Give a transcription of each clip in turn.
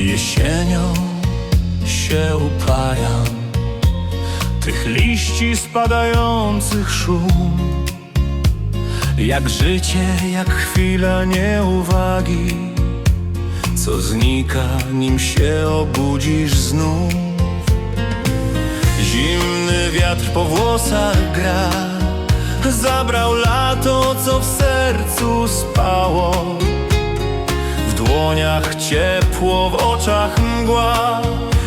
Jesienią się upajam. Tych liści spadających szum. Jak życie, jak chwila nieuwagi. Co znika, nim się obudzisz znów. Zimny wiatr po włosach gra. Zabrał lato, co w sercu spało dłoniach ciepło, w oczach mgła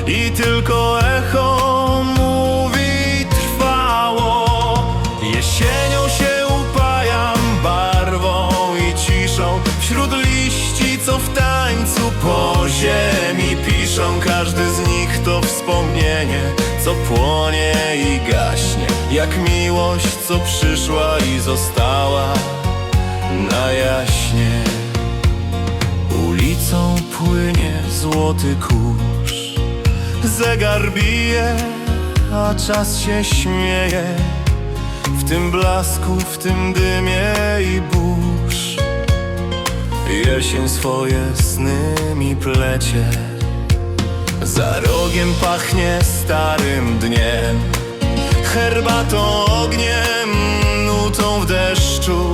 I tylko echo mówi trwało. Jesienią się upajam barwą i ciszą. Wśród liści, co w tańcu po ziemi piszą. Każdy z nich to wspomnienie, co płonie i gaśnie. Jak miłość, co przyszła i została na jaśnie Ulicą płynie złoty kurz. Zegar bije, a czas się śmieje. W tym blasku, w tym dymie i burz. Jesień swoje sny mi plecie. Za rogiem pachnie starym dniem. Herbatą, ogniem, nutą w deszczu.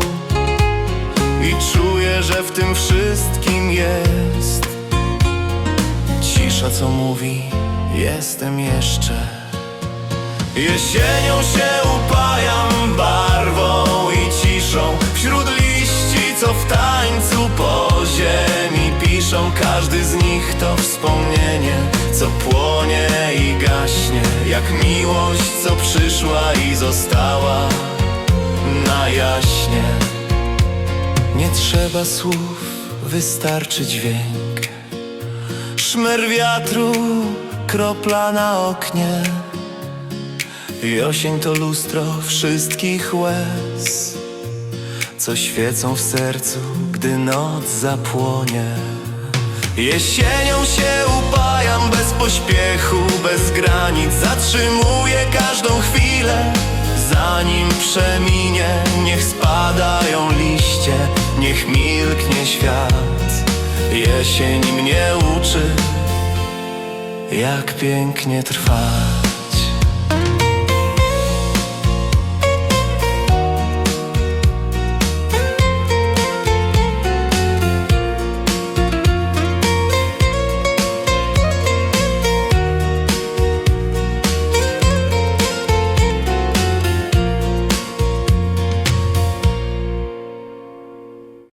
I czuję, że w tym wszystkim Cisza, co mówi, jestem jeszcze. Jesienią się upajam barwą i ciszą. Wśród liści, co w tańcu po ziemi piszą. Każdy z nich to wspomnienie, co płonie i gaśnie. Jak miłość, co przyszła i została na jaśnie. Nie trzeba słów, wystarczy dźwięk Szmer wiatru, kropla na oknie. Josień to lustro wszystkich łez Co świecą w sercu, gdy noc zapłonie. Jesienią się upajam bez pośpiechu, bez granic. Zatrzymuję każdą chwilę Zanim przeminie, niech spadają liście Niech milknie świat Jesień mnie uczy Jak pięknie trwać